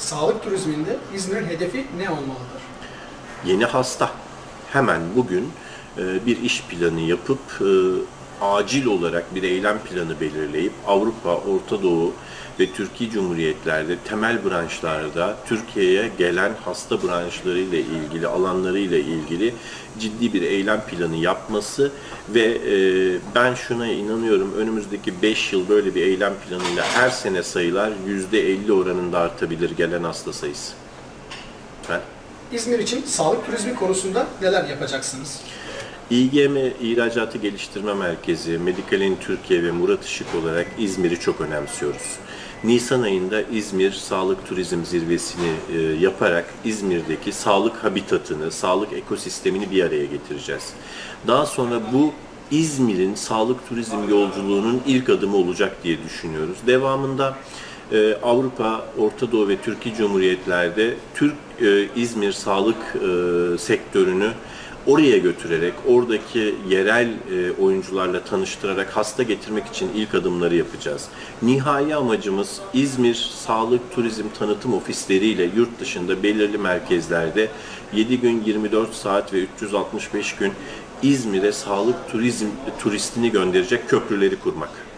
Sağlık turizminde İzmir'in hedefi ne olmalıdır? Yeni hasta. Hemen bugün e, bir iş planı yapıp e, acil olarak bir eylem planı belirleyip Avrupa, Orta Doğu ve Türkiye Cumhuriyetlerde temel branşlarda Türkiye'ye gelen hasta branşları ile ilgili, alanları ile ilgili ciddi bir eylem planı yapması ve e, ben şuna inanıyorum önümüzdeki 5 yıl böyle bir eylem planıyla her sene sayılar %50 oranında artabilir gelen hasta sayısı. Ben İzmir için sağlık turizmi konusunda neler yapacaksınız? İGM İhracatı Geliştirme Merkezi, Medikalin Türkiye ve Murat Işık olarak İzmir'i çok önemsiyoruz. Nisan ayında İzmir Sağlık Turizm Zirvesini e, yaparak İzmir'deki sağlık habitatını, sağlık ekosistemini bir araya getireceğiz. Daha sonra bu İzmir'in sağlık turizm yolculuğunun ilk adımı olacak diye düşünüyoruz. Devamında e, Avrupa, Orta Doğu ve Türkiye Cumhuriyetlerde Türk e, İzmir sağlık e, sektörünü oraya götürerek, oradaki yerel e, oyuncularla tanıştırarak hasta getirmek için ilk adımları yapacağız. Nihai amacımız İzmir Sağlık Turizm Tanıtım Ofisleriyle yurt dışında belirli merkezlerde 7 gün 24 saat ve 365 gün İzmir'e sağlık turizm turistini gönderecek köprüleri kurmak.